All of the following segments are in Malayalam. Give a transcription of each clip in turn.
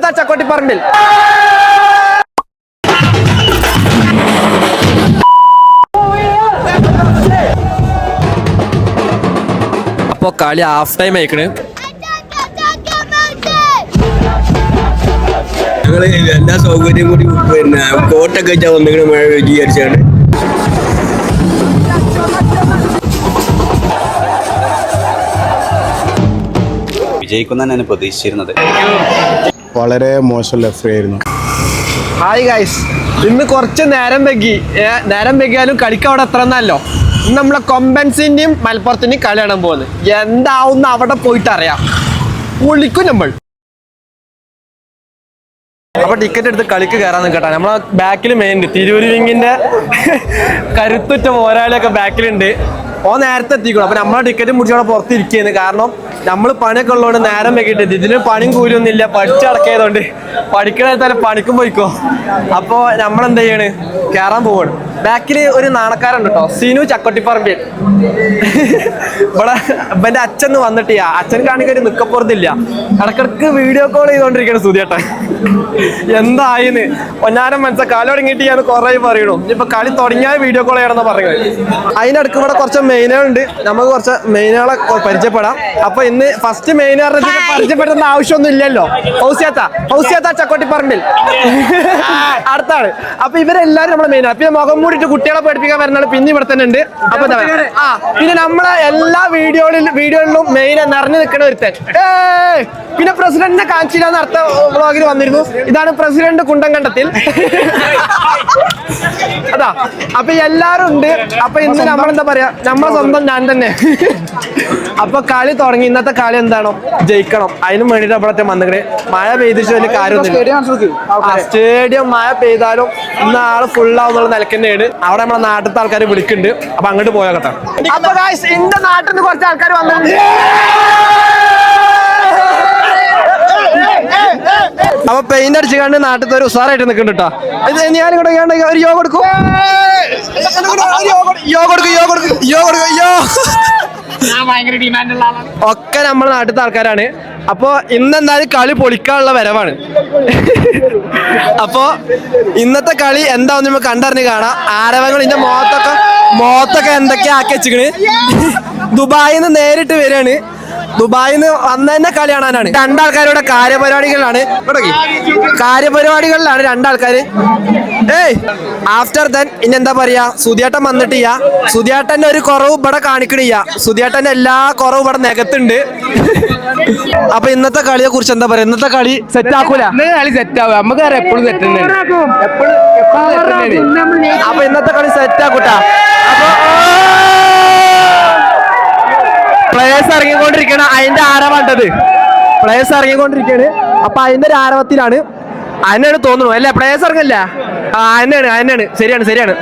ഹൗസിയത്ത ചക്കോട്ടിപ്പറമ്പിൽ. അപ്പൊ കളി ഹാഫ് ടൈം അയക്കണ് ഞങ്ങൾ എല്ലാ സൗകര്യം കൂടി പിന്നെ കോട്ടൊക്കെ വെച്ചാൽ വന്നിങ്ങനെ മഴ വിചാരിച്ചാണ് വിജയിക്കുന്ന പ്രതീക്ഷിച്ചിരുന്നത്. വളരെ മോശം ലെഫ്റ്റ് ആയിരുന്നു. ഹായ് ഗൈസ് ഇന്ന് കുറച്ച് നേരം വെക്കി നേരം വെക്കിയാലും കളിക്ക് അവിടെ എത്ര എന്നല്ലോ ഇന്ന് നമ്മളെ കൊമ്പൻസിന്റെയും മലപ്പുറത്തിന്റെയും കളി കാണാൻ പോകുന്നത്. എന്താവുന്ന അവിടെ പോയിട്ട് അറിയാം. വിളിക്കും നമ്മൾ. അപ്പൊ ടിക്കറ്റ് എടുത്ത് കളിക്ക് കയറാൻ നിൽക്കട്ടെ. നമ്മളെ ബാക്കിൽ മെയിൻ ഉണ്ട്. തിരൂര് വിങ്ങിന്റെ കരുത്തുറ്റ പോരാളിയൊക്കെ ബാക്കിലുണ്ട് ഓ നേരത്തെ എത്തിക്കണം അപ്പൊ നമ്മളെ ടിക്കറ്റ് മുടിച്ച് അവിടെ കാരണം നമ്മൾ പണിയൊക്കെ ഉള്ളതുകൊണ്ട് നേരം വെക്കിട്ട് ഇതിന് പണിയും കൂലിയൊന്നും ഇല്ല പഠിച്ചടക്കിയതുകൊണ്ട് പഠിക്കണ തന്നെ പണിക്കും പോയിക്കോ. അപ്പോ നമ്മൾ എന്താ ചെയ്യാണ് കയറാൻ പോവാണ്. ബാക്കിൽ ഒരു നാണക്കാരുണ്ട് കേട്ടോ സിനു ചക്കോട്ടിപ്പറമ്പിൽ. ഇവിടെ ഇവന്റെ അച്ഛൻ വന്നിട്ട് അച്ഛൻ കാണിക്കാൻ ഒരു നിക്കപ്പുറത്തില്ല. ഇടക്കിടക്ക് വീഡിയോ കോൾ ചെയ്തോണ്ടിരിക്കണം സുധിയേട്ട എന്തായിന്ന്? ഒന്നാരം മനസ്സ കാലം തുടങ്ങിയിട്ട് ഞാൻ കുറെ പറയണു. ഇപ്പൊ കളി തുടങ്ങിയാൽ വീഡിയോ കോൾ ചെയ്യണമെന്ന് പറയുന്നത് അതിനടുക്ക് ഇവിടെ കുറച്ച് മെയിനുകളുണ്ട്. നമുക്ക് കുറച്ച് മെയിനുകളെ പരിചയപ്പെടാം. അപ്പൊ ഇന്ന് ഫസ്റ്റ് മെയിൻ പരിചയപ്പെടുന്ന ആവശ്യമൊന്നും ഇല്ലല്ലോ. ഹൗസിയാത്ത ഹൗസിയാത്ത ചക്കോട്ടിപ്പറമ്പിൽ. അടുത്താണ്. അപ്പൊ ഇവരെല്ലാരും നമ്മുടെ മെയിനാണ് പിന്നെ മുഖം മൂടിയിട്ട് കുട്ടികളെ പഠിപ്പിക്കാൻ വരുന്ന പിന്നെ ഇവിടെ തന്നെ ഉണ്ട്. അപ്പൊ ആ പിന്നെ നമ്മളെ എല്ലാ വീഡിയോകളിൽ വീഡിയോയിലും മെയിൻ നിറഞ്ഞു നിൽക്കുന്ന ഒരുത്തൻ! പിന്നെ പ്രസിഡന്റിനെ കാണിച്ചില്ല അടുത്ത വ്ളോഗിൽ വന്നിരുന്നു. ഇതാണ് പ്രസിഡന്റ് കുണ്ടം കണ്ടത്തിൽ. അതാ അപ്പൊ എല്ലാരും ഉണ്ട്. അപ്പൊ ഇന്ന് നമ്മളെന്താ പറയാ? നമ്മളെ സ്വന്തം ഞാൻ തന്നെ. അപ്പൊ കളി തുടങ്ങി. ഇന്നത്തെ കളി എന്താണോ? ജയിക്കണം. അതിനും വേണ്ടിട്ട് അപ്പോഴത്തെ വന്നിട്ട് മഴ പെയ്തിട്ട് വലിയ കാര്യമൊന്നുമില്ല. സ്റ്റേഡിയം മഴ പെയ്താലും ഇന്ന് ആൾ ഫുള്ളാവുന്നുള്ള ആവുന്നുള്ള തന്നെയാണ് അവിടെ നമ്മുടെ നാട്ടിലത്തെ ആൾക്കാർ വിളിക്കുന്നുണ്ട്. അപ്പൊ അങ്ങോട്ട് പോയാൽ അപ്പൊ guys, എന്റെ നാട്ടിൽ നിന്ന് കുറച്ച് ആൾക്കാർ വന്നിട്ടുണ്ട്. അപ്പൊ പെയിന്റ് അടിച്ചു കണ്ട് നാട്ടിൽ ഒരു ഉസാറായിട്ട് നിൽക്കുന്നുണ്ട് കേട്ടോ ഇത് ഞാൻ ഇങ്ങോട്ട് ഒരു യോ കൊടുക്കും. യോ കൊടുക്കും യോ കൊടുക്കും യോ കൊടുക്കും യോ. ഒക്കെ നമ്മുടെ നാട്ടിലത്തെ ആൾക്കാരാണ്. അപ്പൊ ഇന്ന് എന്തായാലും കളി പൊളിക്കാനുള്ള വരവാണ്. അപ്പോൾ ഇന്നത്തെ കളി എന്താവും നമ്മൾ കണ്ടറിഞ്ഞ് കാണാം. ആരവങ്ങൾ ഇന്ന മുഖത്തൊക്കെ മുഖത്തൊക്കെ എന്തൊക്കെയാ ആക്കി വെച്ചിക്കണ് ദുബായിൽ നിന്ന് നേരിട്ട് വരികയാണ്. ദുബായിൽ നിന്ന് വന്ന തന്നെ കളി കാണാനാണ്. രണ്ടാൾക്കാരുടെ കാര്യപരിപാടികളിലാണ്. കാര്യപരിപാടികളിലാണ് രണ്ടാൾക്കാര്. ഏയ് ആഫ്റ്റർ ദൻ ഇനി എന്താ പറയാ? സുധിയേട്ടൻ വന്നിട്ടില്ല. സുധിയേട്ടന്റെ ഒരു കുറവ് ഇവിടെ കാണിക്കണില്ല. സുധിയേട്ടന്റെ എല്ലാ കുറവും ഇവിടെ നികത്തുണ്ട്. അപ്പൊ ഇന്നത്തെ കളിയെ കുറിച്ച് എന്താ പറയാ? ഇന്നത്തെ കളി സെറ്റ് ആക്കൂല. കളി സെറ്റ് ആവും നമുക്ക് എപ്പോഴും സെറ്റ് അപ്പൊ ഇന്നത്തെ കളി സെറ്റ് ആക്കൂട്ടാ. അപ്പൊ പ്ലേയേഴ്സ് ഇറങ്ങിക്കൊണ്ടിരിക്കണ അതിന്റെ ആരവാണ്ടത് പ്ലേയേഴ്സ് ഇറങ്ങിക്കൊണ്ടിരിക്കാണ് അപ്പൊ അതിന്റെ ഒരു ആരവത്തിലാണ്. അതിനാണ് തോന്നുന്നു. അല്ലേ? പ്ലേയേഴ്സ് ഇറങ്ങില്ല? ആ അതിനാണ് അതിനാണ്. ശരിയാണ് ശരിയാണ്.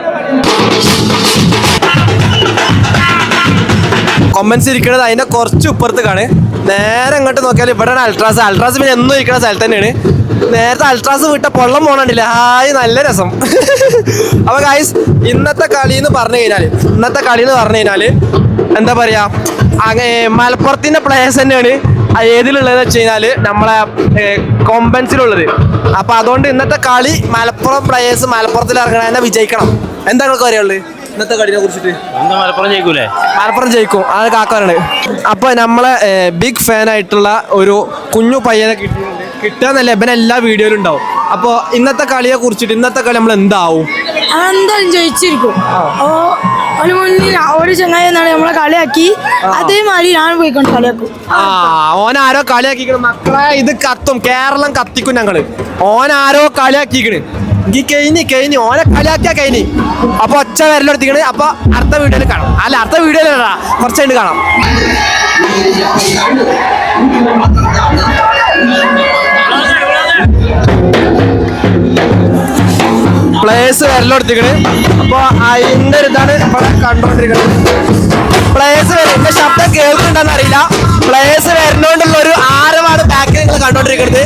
കൊമ്മൻസ് ഇരിക്കുന്നത് അതിന്റെ കുറച്ച് ഇപ്പുറത്തേക്കാണ്. നേരെ അങ്ങോട്ട് നോക്കിയാൽ ഇവിടെയാണ് അൾട്രാസ്. അൾട്രാസ് പിന്നെ എന്നും ഇരിക്കുന്ന സ്ഥലത്ത് തന്നെയാണ്. നേരത്തെ അൾട്രാസ് വിട്ട പൊള്ളം പോണണ്ടില്ല. ആയി നല്ല രസം. അപ്പൊ ഗായ്സ് ഇന്നത്തെ കളി എന്ന് പറഞ്ഞു കഴിഞ്ഞാൽ ഇന്നത്തെ കളി എന്ന് പറഞ്ഞു കഴിഞ്ഞാൽ എന്താ പറയാ? അങ്ങനെ മലപ്പുറത്തിന്റെ പ്ലേയേഴ്സ് തന്നെയാണ്. ഏതിലുള്ളതെന്ന് വെച്ച് കഴിഞ്ഞാൽ നമ്മളെ കോമ്പൻസിലുള്ളത് അപ്പൊ അതുകൊണ്ട് ഇന്നത്തെ കളി മലപ്പുറം പ്ലേയേഴ്സ് മലപ്പുറത്തിൽ ഇറങ്ങണ വിജയിക്കണം. എന്താ നിങ്ങൾക്ക് അറിയാനുള്ളത് ഇന്നത്തെ കളിനെ കുറിച്ചിട്ട്? മലപ്പുറം ജയിക്കൂലേ? മലപ്പുറം ജയിക്കും. അത് കാക്കാനാണ് അപ്പൊ നമ്മളെ ബിഗ് ഫാൻ ആയിട്ടുള്ള ഒരു കുഞ്ഞു പയ്യനെ കിട്ടിയിട്ടുണ്ട് കിട്ടാന്നല്ല ഇവൻ എല്ലാ വീഡിയോയിലും ഉണ്ടാവും. അപ്പൊ ഇന്നത്തെ കളിയെ കുറിച്ചിട്ട് ഇന്നത്തെ കളി നമ്മൾ എന്താവും? എന്തായാലും ജയിച്ചിരിക്കും? ഓ ഒരു മുന്നിൽ ഒരു ചങ്ങായി എന്നാണ് നമ്മളെ കളിയാക്കി. അതേമാതിരി ഞാൻ പോയിക്കൊണ്ട് കളിയാക്കും. ആ ഓൻ ആരോ കളിയാക്കിക്കണ്. മക്കളെ ഇത് കത്തും. കേരളം കത്തിക്കും ഞങ്ങൾ. ഓൻ ആരോ കളിയാക്കിക്കണ്. ഈ കഴിഞ്ഞ് കഴിഞ്ഞ് ഓനെ കളിയാക്കിയാ കഴിഞ്ഞ് അപ്പൊ ഒച്ച വരലെടുത്തിക്കണ്. അപ്പൊ അടുത്ത വീഡിയോയിൽ കാണാം. അല്ല അടുത്ത വീഡിയോയിൽ കുറച്ച് കഴിഞ്ഞ് കാണാം. പ്ലേയേഴ്സ് വരലെടുത്തിക്കണ്. അപ്പൊ അതിന്റെ ഒരു ഇതാണ് ഇവിടെ കണ്ടോണ്ടിരിക്കുന്നത്. പ്ലേയേഴ്സ് എന്റെ ശബ്ദം കേൾക്കുന്നുണ്ടെന്ന് അറിയില്ല. പ്ലേയേഴ്സ് വരുന്നോണ്ടുള്ള ഒരു ആരമാണ് ബാക്കിൽ നിങ്ങൾ കണ്ടോണ്ടിരിക്കുന്നത്.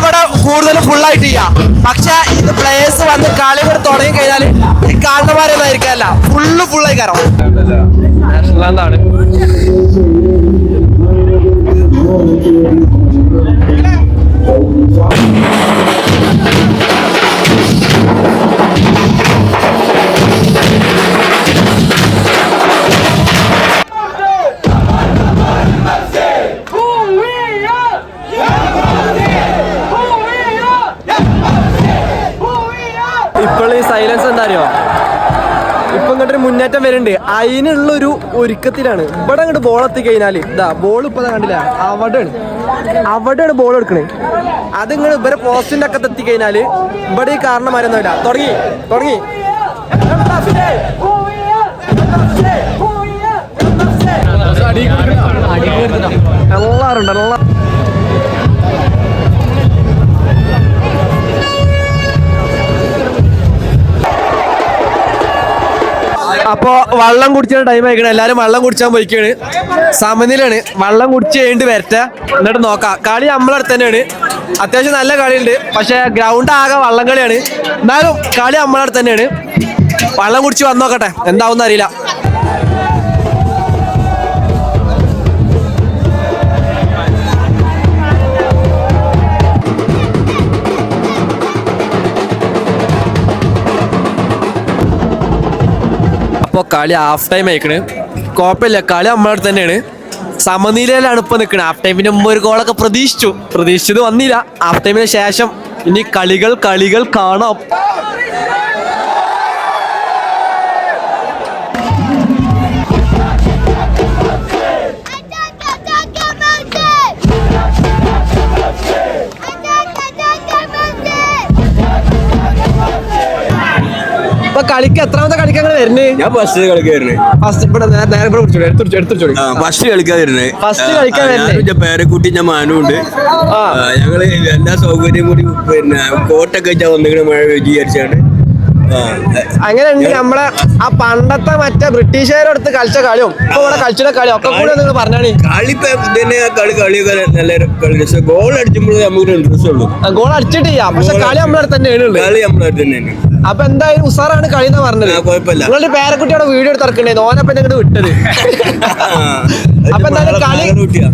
ഇവിടെ കൂടുതൽ ഫുള്ളായിട്ട് ചെയ്യാം. പക്ഷെ ഇത് പ്ലേയേഴ്സ് വന്ന് കളി ഇവിടെ തുടങ്ങി കഴിഞ്ഞാൽ ഈ കാണുന്നമാരൊന്നായിരിക്കല്ല ഫുള്ള് ഫുള്ളായി കയറാം Thank അറിയോ ഇപ്പം ഇങ്ങോട്ടൊരു മുന്നേറ്റം വരുന്നുണ്ട്. അതിനുള്ള ഒരു ഒരുക്കത്തിലാണ്. ഇവിടെ അങ്ങോട്ട് ബോൾ എത്തി കഴിഞ്ഞാൽ ഇതാ ബോൾ ഇപ്പൊ കണ്ടില്ല? അവിടെയാണ്. അവിടെയാണ് ബോൾ എടുക്കണേ. അത് ഇങ്ങനെ ഇവരെ പോസ്റ്റിന്റെ ഒക്കെ എത്തി കഴിഞ്ഞാൽ ഇവിടെ ഈ കാരണമാരൊന്നുമില്ല തുടങ്ങി തുടങ്ങി. എല്ലാരും ഉണ്ട് എല്ലാ അപ്പോ വെള്ളം കുടിച്ച ടൈം ആയിക്കണേ. എല്ലാരും വെള്ളം കുടിച്ചാൻ പോയിക്കാണ്. സമനിലാണ്. വെള്ളം കുടിച്ച് കഴിഞ്ഞിട്ട് വരട്ടെ. എന്നിട്ട് നോക്കാം. കളി നമ്മളടുത്ത് തന്നെയാണ്. അത്യാവശ്യം നല്ല കളിയുണ്ട്. പക്ഷെ ഗ്രൗണ്ട് ആകെ വള്ളം കളിയാണ്. എന്നാലും കളി നമ്മളടുത്ത് തന്നെയാണ്. വെള്ളം കുടിച്ച് വന്നോക്കട്ടെ എന്താവും അറിയില്ല. അപ്പോൾ കളി ഹാഫ് ടൈം ആയിക്കണ്. കുഴപ്പമില്ല കളി നമ്മളെ അടുത്ത് തന്നെയാണ്. സമനിലയിലാണ് ഇപ്പോൾ നിൽക്കുന്നത് ഹാഫ് ടൈമിന് മുമ്പ് ഒരു ഗോളൊക്കെ പ്രതീക്ഷിച്ചു. പ്രതീക്ഷിച്ചത് വന്നില്ല. ഹാഫ് ടൈമിന് ശേഷം ഇനി കളികൾ കളികൾ കാണാം. കളിക്ക് എത്രാമത്തെ കളിക്കങ്ങൾ വരുന്നത് ഞാൻ ഫസ്റ്റ് കളിക്കായിരുന്നു ഫസ്റ്റ് ഇവിടെ നേരെ എടുത്തു എടുത്തു ആ ഫസ്റ്റ് കളിക്കാൻ വരുന്നത് ഫസ്റ്റ് കളിക്കാൻ വരുന്നെ. പേരക്കുട്ടി ഞാൻ മാനുണ്ട് ആ. ഞങ്ങൾ എല്ലാ സൗകര്യം കൂടി പിന്നെ കോട്ടൊക്കെ വെച്ചാൽ മഴ വിചാരിച്ചാണ് ആ അങ്ങനെ ഉണ്ട് നമ്മളെ ആ പണ്ടത്തെ മറ്റേ ബ്രിട്ടീഷുകാരോടുത്ത് കളിച്ച കളിയും ഇപ്പൊ ഇവിടെ കളിച്ചിട്ട കളിയും ഒക്കെ കൂടെ നിങ്ങൾ പറഞ്ഞാണ്. കളി ഇപ്പൊ തന്നെ കളി കളിയൊക്കെ നല്ല കളി. രസം ഗോൾ അടിക്കുമ്പോഴേ നമുക്ക് ഇൻട്രസ്റ്റ് ഉള്ളൂ. ഗോൾ അടിച്ചിട്ടില്ല പക്ഷെ കളി നമ്മളെ അടുത്ത് തന്നെയാണ് ഉള്ളത്. കളി നമ്മളെ തന്നെയാണ്. അപ്പൊ എന്തായാലും ഉസാറാണ് കളി എന്ന് പറഞ്ഞത്. നിങ്ങളുടെ പേരക്കുട്ടിയുടെ വീഡിയോ എടുത്ത് ഇറക്കണ്ടായിരുന്നു ഓനപ്പം ഞങ്ങട് വിട്ടത്. അപ്പൊ എന്തായാലും കളി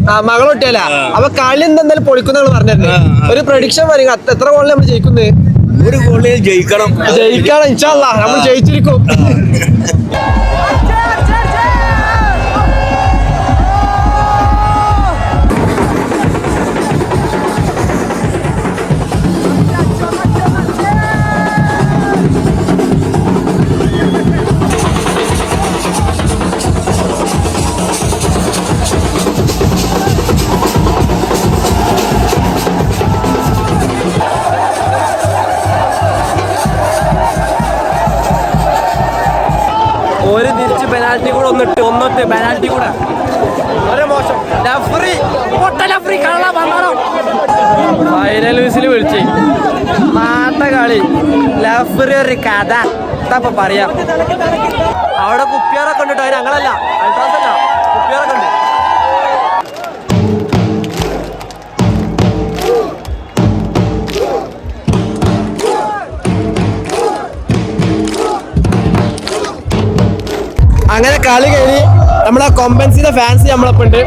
ആ ആ. കുട്ടിയല്ല അപ്പൊ കളി എന്തായാലും പൊളിക്കുന്ന പറഞ്ഞത്. ഒരു പ്രൊഡിക്ഷൻ പറയുക എത്ര ഗോളിൽ നമ്മൾ ജയിക്കുന്നത് ഒരു ഗോളിൽ ജയിക്കണം. ജയിക്കണം ഇൻഷാല്ല നമ്മൾ ജയിച്ചിരിക്കും. ഒന്നിട്ട് ഒന്നിട്ട് പെനാൽറ്റി കൂടെ. ഫൈനൽ വിസിൽ വിളിച്ച്. നാട്ട കളി. ലഫറി ഒരു കഥ. എന്താ പറയാ. അവിടെ കുപ്പിയാറൊക്കെ ഉണ്ട് കേട്ടോ ഞങ്ങളല്ല. അൾട്രാസ് അങ്ങനെ കളി കഴിഞ്ഞ് നമ്മളെ കൊമ്പൻസിന്റെ ഫാൻസ് നമ്മളൊപ്പം ഉണ്ട്.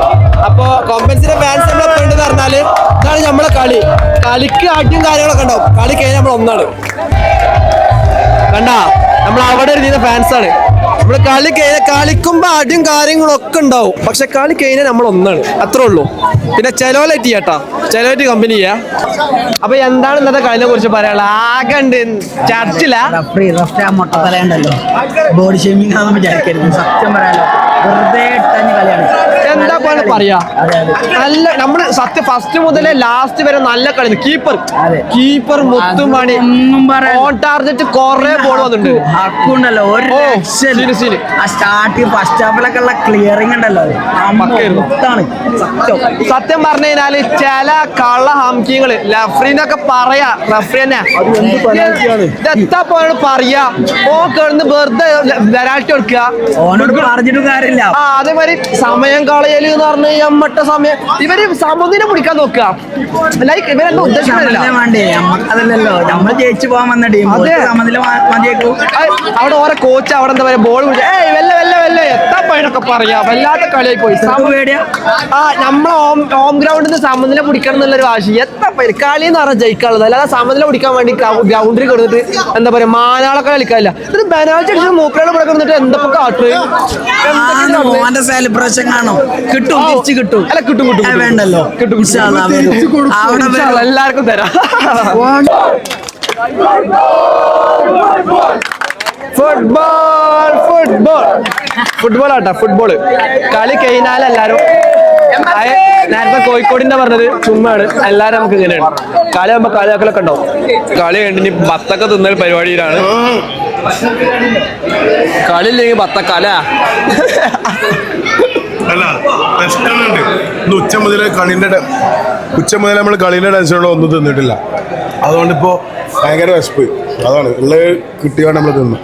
അപ്പോ കൊമ്പൻസിന്റെ ഫാൻസ് നമ്മളൊപ്പം എന്ന് പറഞ്ഞാൽ ഇതാണ് നമ്മളെ കളി. കളിക്ക് ആദ്യം കാര്യങ്ങളൊക്കെ ഉണ്ടാവും. കളി കഴിഞ്ഞ് നമ്മൾ ഒന്നാണ് കണ്ടാ? നമ്മൾ അവിടെ ഒരു ഫാൻസ് ആണ്. നമ്മൾ കളി കളിക്കുമ്പോ അടിയും കാര്യങ്ങളും ഒക്കെ ഉണ്ടാവും. പക്ഷെ കളി കഴിഞ്ഞാൽ നമ്മൾ ഒന്നാണ്. അത്രേ ഉള്ളൂ. പിന്നെ ചെലോലറ്റ് ചേട്ടാ ചെലോലറ്റ് കമ്പനി ചെയ്യാ. അപ്പൊ എന്താണ് ഇന്നത്തെ കളിനെ കുറിച്ച് പറയാനുള്ളത്? ആകെ ഉണ്ട് ചർച്ചില്ല ബോഡി ഷേമിംഗ് സത്യം പറയാലോ. വെറുതെ കളിയാണ്. എന്താ പോലെ പറയാ? നല്ല നമ്മൾ സത്യം ഫസ്റ്റ് മുതലേ ലാസ്റ്റ് വരെ നല്ല കളി. കീപ്പർ അതെ. കീപ്പർ മുത്തുമണി ഓൺ ടാർഗറ്റ് കൊറേ ബോൾ വന്നിട്ടുണ്ട്. ഹക്കുണ്ടല്ലോ. ഒരു സ്റ്റാർട്ടിങ് ഫസ്റ്റ് ഹാഫിലൊക്കെ ഉള്ള ക്ലിയറിംഗ് ഉണ്ടല്ലോ. സത്യം. സത്യം പറഞ്ഞു കഴിഞ്ഞാൽ ചില കള്ള ഹംകിങ്ങൾ ലഫ്രീന്നൊക്കെ പറയാ റഫറി തന്നെ എത്താ പോയാണ് പറയാ? ഓ കേൾന്ന് വെറുതെ വെറാട്ടി കൊടുക്കുക. അതേമാതിരി സമയം കളയൽ എന്ന് പറഞ്ഞ അമ്മട്ട സമയം ഇവർ സമുദ്രം പിടിക്കാൻ നോക്കുക. ലൈക്ക് ഇവരെന്താ ഉദ്ദേശം വേണ്ടേ? അതല്ലല്ലോ നമ്മൾ ജയിച്ചു പോകാൻ വന്ന ടീം അവിടെ ഓരോ കോച്ച് അവിടെ എന്താ പറയാ ബോൾ ഏയ് വെല്ല വെല്ല വെല്ല. എത്താ പൈനൊക്കെ പറയാ. വല്ലാത്ത കളിയായി പോയി. ആ നമ്മളെ ഹോം ഹോം ഗ്രൗണ്ടിൽ നിന്ന് സമനില പിടിക്കണം എന്നുള്ളൊരു വാശി. എത്ര പേര് കളി എന്ന് പറഞ്ഞാൽ ജയിക്കാനുള്ളത്. അല്ലാതെ സമനില പിടിക്കാൻ വേണ്ടി ഗ്രൗണ്ടിൽ കിടന്നിട്ട് എന്താ പറയാ മാനാളൊക്കെ കളിക്കാനില്ല ഇത് ബനാഴ്ച മൂക്കളെ ഇവിടെ കിടന്നിട്ട് എന്തൊക്കെ കാട്ട് സെലിബ്രേഷൻ കാണോ കിട്ടും തിരിച്ചു കിട്ടും. അല്ല, കിട്ടും, കിട്ടും, വേണ്ടല്ലോ. കിട്ടും. എല്ലാവർക്കും തരാം ഫുട്ബോൾ ഫുട്ബോൾ. ഫുട്ബോൾ ആട്ടാ ഫുട്ബോൾ. കളി കഴിഞ്ഞാൽ എല്ലാരും നേരത്തെ കോഴിക്കോടിന്റെ പറഞ്ഞത് ചുമ്മാണ് എല്ലാരും നമുക്ക് ഇങ്ങനെയാണ്. കളി ആകുമ്പോ കളിയാക്കലൊക്കെ ഉണ്ടാവും കളി കഴിഞ്ഞ് ഇനി ബത്തൊക്കെ തിന്നൽ പരിപാടിയിലാണ്. കളി ഇല്ലെങ്കിൽ ബത്തക്കല അല്ല വിശക്കുന്നുണ്ട് ഇന്ന് ഉച്ച മുതൽ കളീന്റെ ഉച്ച മുതൽ നമ്മൾ കളീന്റെ ടെൻഷനുള്ള ഒന്നും തിന്നിട്ടില്ല. അതുകൊണ്ട് ഇപ്പോൾ ഭയങ്കര വിശപ്പ്. അതാണ്. ഉള്ളത് കിട്ടിയാണ് നമ്മൾ തിന്നു.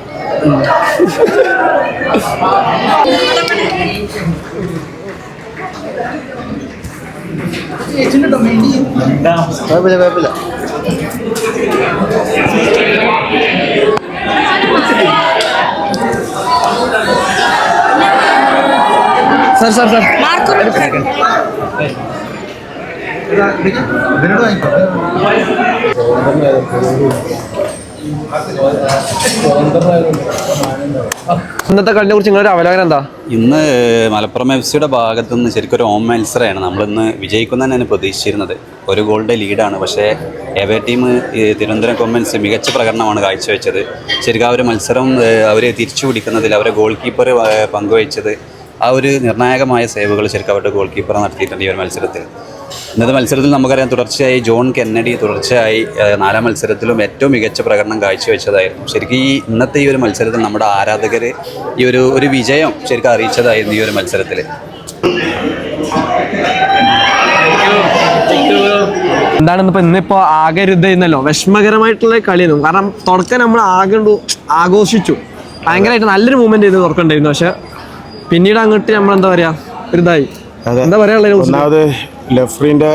കുഴപ്പമില്ല കുഴപ്പമില്ല. Sir sir sir. ഇന്നത്തെ കളിനെ കുറിച്ച് നിങ്ങളുടെ അവലോകനം എന്താ? ഇന്ന് മലപ്പുറം എഫ് സിയുടെ ഭാഗത്ത് നിന്ന് ശരിക്കും ഒരു ഓം മത്സരമാണ്. നമ്മളിന്ന് വിജയിക്കുന്ന തന്നെയാണ് പ്രതീക്ഷിച്ചിരുന്നത്. ഒരു ഗോളിന്റെ ലീഡാണ് പക്ഷേ എവേ ടീം തിരുവനന്തപുരം കൊമ്മൻസ് മികച്ച പ്രകടനമാണ് കാഴ്ചവെച്ചത്. ശരിക്കും ആ ഒരു മത്സരം അവരെ തിരിച്ചു പിടിക്കുന്നതിൽ അവരെ ഗോൾ കീപ്പർ പങ്കുവച്ചത് ആ ഒരു നിർണായകമായ സേവകൾ ശരിക്കും അവരുടെ ഗോൾ കീപ്പർ നടത്തിയിട്ടുണ്ട് ഈ ഒരു മത്സരത്തിൽ. ഇന്നത്തെ മത്സരത്തിൽ നമുക്കറിയാം തുടർച്ചയായി ജോൺ കെന്നഡി തുടർച്ചയായി നാലാം മത്സരത്തിലും ഏറ്റവും മികച്ച പ്രകടനം കാഴ്ചവെച്ചതായിരുന്നു. ശരിക്കും ഈ ഇന്നത്തെ ഈ ഒരു മത്സരത്തിൽ നമ്മുടെ ആരാധകർ ഈ ഒരു ഒരു വിജയം ശരിക്കും അറിയിച്ചതായിരുന്നു ഈ ഒരു മത്സരത്തിൽ. എന്താണ് ഇപ്പൊ ഇന്നിപ്പോ ആകെ ഒരു ഇതായിരുന്നല്ലോ. വിഷമകരമായിട്ടുള്ള കളിയായിരുന്നു. കാരണം തുടക്കം നമ്മൾ ആകെ ആഘോഷിച്ചു. ഭയങ്കരമായിട്ട് നല്ലൊരു മൂവ്മെന്റ് ചെയ്ത് തുറക്കണ്ടായിരുന്നു പക്ഷെ പിന്നീട് അങ്ങോട്ട് നമ്മൾ എന്താ പറയാ? ഒരു ഇതായി അതെ. എന്താ പറയാ ഒന്നാമത് ലഫ്രീന്റെ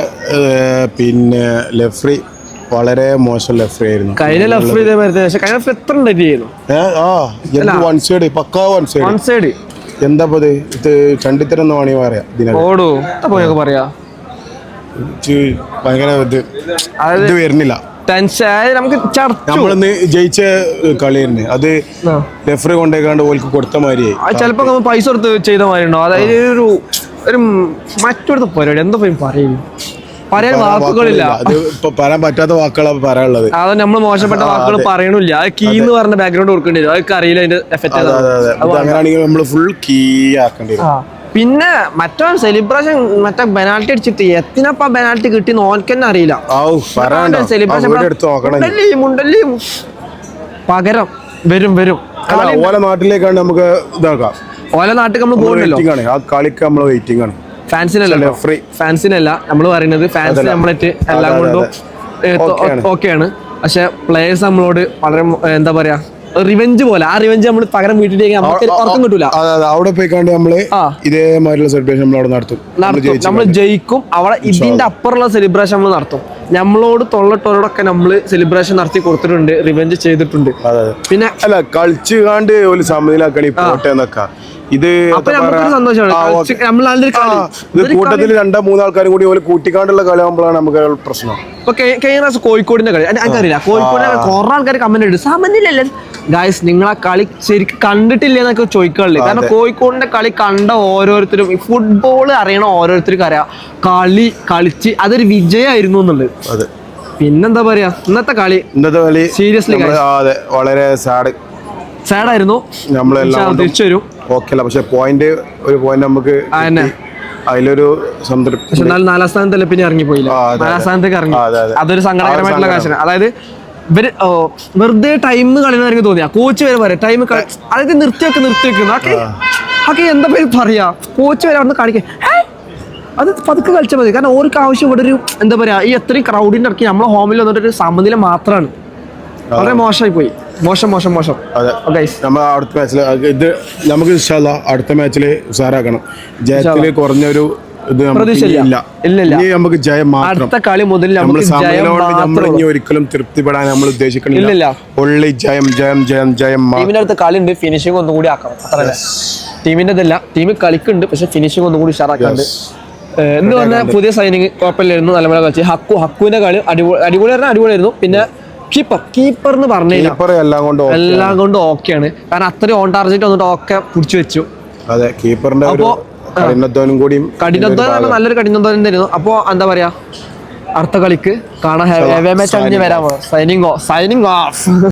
പിന്നെ ലെഫ്രി വളരെ മോശം ലെഫ്രി ആയിരുന്നു. കഴിഞ്ഞ ലഫ്രി പക്ഷെ കഴിഞ്ഞ എത്ര ചെയ്യുന്നു വൺ സൈഡ് പക്കാ വൺ സൈഡ് വൺ സൈഡ് എന്താ പോ ഇത്? ഇത് ചണ്ടിത്തരം എന്ന് വേണമെങ്കിൽ പറയാം ഓടോ പറയാ? ഭയങ്കര ഇത് വരുന്നില്ല. ടെൻഷൻ നമുക്ക് നമ്മളിന്ന് ജയിച്ച കളി തന്നെ. അത് റെഫറി കൊണ്ടേക്കാണ്ട് ഓൽക്ക് കൊടുത്ത മാതിരി ചിലപ്പോ നമ്മൾ പൈസ കൊടുത്ത് ചെയ്ത മാതിരി ഉണ്ടോ അതായത് ഒരു ഒരു മറ്റൊരു പരിപാടി എന്താ പോയി പറയുന്നു പറയാൻ വാക്കുകളില്ല. പറയാൻ പറ്റാത്ത വാക്കുകളാണ് പറയാനുള്ളത്. അത് നമ്മൾ മോശപ്പെട്ട വാക്കുകൾ പറയണില്ല. അത് കീ എന്ന് പറഞ്ഞ ബാക്ക്ഗ്രൗണ്ട് കൊടുക്കേണ്ടി വരും. അതൊക്കെ അറിയില്ല അതിന്റെ എഫക്റ്റ് അങ്ങനെയാണെങ്കിൽ നമ്മൾ ഫുൾ കീ ആക്കേണ്ടി വരും. പിന്നെ മറ്റോ സെലിബ്രേഷൻ മറ്റേ പെനാൽറ്റി അടിച്ചിട്ട് എത്തിനപ്പ പെനാൽറ്റി കിട്ടി നോക്കെന്നെ അറിയില്ല. സെലിബ്രേഷൻ ആ വീട് എടുത്ത് നോക്കണം. ഇനി. മുണ്ടല്ലി മുണ്ടല്ലി പകരം വരും വരും. ഓല നാട്ടിലേക്കാണ് നമുക്ക് ഇതാക്കാം. ഓല നാട്ടിൽ നമ്മൾ ആണ്. ആ കളിക്ക് നമ്മൾ വെയിറ്റിംഗ് ആണ്. ഫാൻസിനല്ല Free. ഫാൻസിനല്ല നമ്മൾ പറയുന്നത് ഫാൻസ്. നമ്മളേറ്റ് എല്ലാം കൊണ്ടും ആണ്. ഓക്കെയാണ്. പക്ഷെ പ്ലേയേഴ്സ് നമ്മളോട് വളരെ എന്താ പറയാ റിവെഞ്ച് പോലെ. ആ റിവെഞ്ച് നമ്മൾ പകരം വീട്ടിലേക്ക് നമുക്ക് ഉറക്കം കിട്ടൂല. അവിടെ പോയിക്കാണ്ട് നമ്മൾ. ഇതേമാതിരിയുള്ള സെലിബ്രേഷൻ നമ്മൾ അവിടെ നടത്തും. നമ്മൾ ജയിക്കും. അവിടെ ഇതിന്റെ അപ്പുറമുള്ള സെലിബ്രേഷൻ നമ്മൾ നടത്തും. നമ്മളോട് തൊള്ളട്ടോരോടൊക്കെ നമ്മൾ സെലിബ്രേഷൻ നടത്തി കൊടുത്തിട്ടുണ്ട് റിവെഞ്ച് ചെയ്തിട്ടുണ്ട്. പിന്നെ അല്ല കളിച്ചു കാണ്ട് ഒരു സമനിലാക്കളി പോട്ടെ എന്നൊക്കെ. ഇത് ഇത് കൂട്ടത്തിൽ രണ്ടോ മൂന്നോ ആൾക്കാരും കൂടി ഓൽ കൂട്ടിക്കാണ്ടുള്ള കളി ആകുമ്പോഴാണ് നമുക്ക് പ്രശ്നം. ഇപ്പൊ കഴി- കഴിഞ്ഞ പ്രാവശ്യം കോഴിക്കോടിന്റെ കളി. എനിക്കറിയില്ല. കോഴിക്കോടിന്റെ കുറെ ആൾക്കാർ കമന്റ് ഇട്ടു സമനിലല്ലേ ഗായ്സ് നിങ്ങൾ ആ കളി ശരിക്കും കണ്ടിട്ടില്ല എന്നൊക്കെ ചോദിക്കാറില്ലേ കാരണം കോഴിക്കോടിന്റെ കളി കണ്ട ഓരോരുത്തരും ഫുട്ബോൾ അറിയണ ഓരോരുത്തർക്കും അറിയാം. കളി കളിച്ച് അതൊരു വിജയമായിരുന്നു എന്നുള്ളത്. പിന്നെന്താ പറയാ? ഇന്നത്തെ കളി. ഇന്നത്തെ കളി സീരിയസ്ലി വളരെ സാഡ് സാഡായിരുന്നു നമ്മളെല്ലാം തിരിച്ചു വരും. ഓക്കെ അല്ല പക്ഷെ പോയിന്റ് ഒരു പോയിന്റ് നമുക്ക്. അതിലൊരു സംതൃപ്തി പക്ഷെ എന്നാലും നാലാം സ്ഥാനത്തല്ല പിന്നെ ഇറങ്ങിപ്പോയില്ല? നാലാം സ്ഥാനത്തേക്ക് ഇറങ്ങി. അതൊരു സങ്കടകരമായിട്ടുള്ള കാശന കാശാണ്. അതായത് ഇവർ വെറുതെ ടൈം കളിയെന്ന് തോന്നിയ. കോച്ച് വരെ വരെ ടൈം അതായത് നിർത്തിയൊക്കെ നിർത്തിവെക്കുന്നു ഓക്കെ ഓക്കെ എന്താ പേര് പറയാ? കോച്ച് വരെ അവിടെ കാണിക്കാൻ അത് പതുക്കെ കളിച്ചാൽ മതി. കാരണം ഓർക്ക് ആവശ്യം ഇവിടെ ഒരു എന്താ പറയാ ഈ എത്രയും ക്രൗഡിന്റെ ഇറക്കി നമ്മളെ ഹോമിൽ വന്നിട്ട് ഒരു സമനില മാത്രമാണ് വളരെ മോശമായി പോയി മോശം മോശം മോശം. അതെ. ഗൈസ് നമ്മൾ അടുത്ത മാച്ചിൽ ഇത് നമുക്ക് ഇഷ്ടമല്ല അടുത്ത മാച്ചിൽ ഉഷാറാക്കണം ജയത്തിൽ കുറഞ്ഞൊരു ഇത് ഇല്ല. ഇനി നമുക്ക് ജയം മാത്രം. അടുത്ത കളി മുതൽ നമ്മൾ നമുക്ക് ജയം സമയം നമ്മൾ ഇനി ഒരിക്കലും തൃപ്തിപ്പെടാൻ നമ്മൾ ഉദ്ദേശിക്കുന്നില്ല. ഉദ്ദേശിക്കണില്ല ഒള്ളി ജയം ജയം ജയം ജയം. ടീമിന്റെ അടുത്ത കളി ഉണ്ട് ഫിനിഷിംഗ് ഒന്നും കൂടി ആക്കണം. അത്ര ടീമിന്റെ ഇതല്ല. ടീം കളിക്കുന്നുണ്ട്. പക്ഷെ ഫിനിഷിംഗ് ഒന്നും കൂടി ഉഷാറാക്കാണ്ട്. എന്ന് പറഞ്ഞാൽ പുതിയ സൈനിങ് കുഴപ്പമില്ലായിരുന്നു. നല്ലപോലെ കളിച്ച്. ഹക്കു ഹക്കുവിന്റെ കളി അടിപൊളി അടിപൊളി പറഞ്ഞാൽ അടിപൊളിയായിരുന്നു. പിന്നെ കീപ്പർ കീപ്പർ എന്ന് പറഞ്ഞു കീപ്പർ എല്ലാം കൊണ്ട്. എല്ലാം കൊണ്ട് ഓക്കെയാണ് കാരണം അത്രയും ഓൺ ടാർജറ്റ് വന്നിട്ട് ഓക്കെ പിടിച്ചു വെച്ചു. അതെ കീപ്പറിന്റെ അപ്പോ, ആ. കഠിനത്വനും കൂടിയും നല്ലൊരു കഠിനധ്വാനം തരുന്നു അപ്പോ എന്താ പറയാ? അടുത്ത കളിക്ക് കാണാൻ ഹെവി മാച്ച് അണിഞ്ഞ് വരാമോ സൈനിങ് ഓഫ് സൈനിങ് ഓഫ്